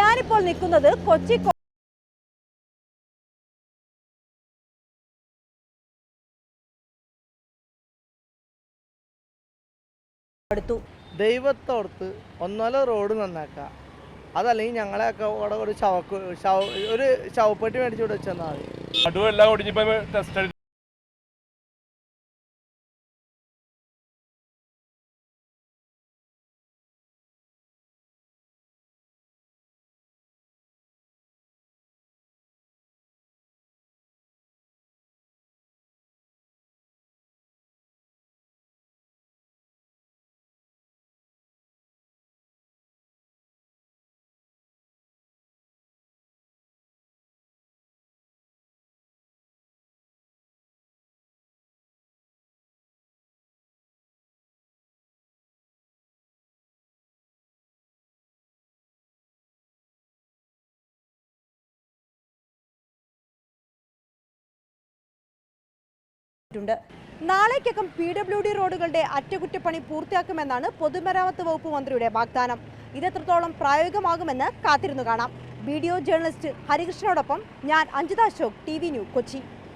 ഞാനിപ്പോൾ നിൽക്കുന്നത് കൊച്ചി അടുത്തു. ദൈവത്തോർത്ത് ഒന്നോല റോഡ് നന്നാക്കുക അതല്ലെങ്കിൽ ഞങ്ങളെയൊക്കെ അവിടെ ഒരു ശവക്ക് ശവ ഒരു ശവപ്പെട്ടി മേടിച്ചു കൊടുത്തു വെച്ചാൽ മതി. ഒടിഞ്ഞിപ്പോ ടെസ്റ്റ് ണ്ട് നാളേക്കകം പി ഡബ്ല്യു ഡി റോഡുകളുടെ അറ്റകുറ്റപ്പണി പൂർത്തിയാക്കുമെന്നാണ് പൊതുമരാമത്ത് വകുപ്പ് മന്ത്രിയുടെ വാഗ്ദാനം. ഇതെത്രത്തോളം പ്രായോഗികമാകുമെന്ന് കാത്തിരുന്നു കാണാം. വീഡിയോ ജേർണലിസ്റ്റ് ഹരികൃഷ്ണനോടൊപ്പം ഞാൻ Anjitha Ashok T V New Kochi.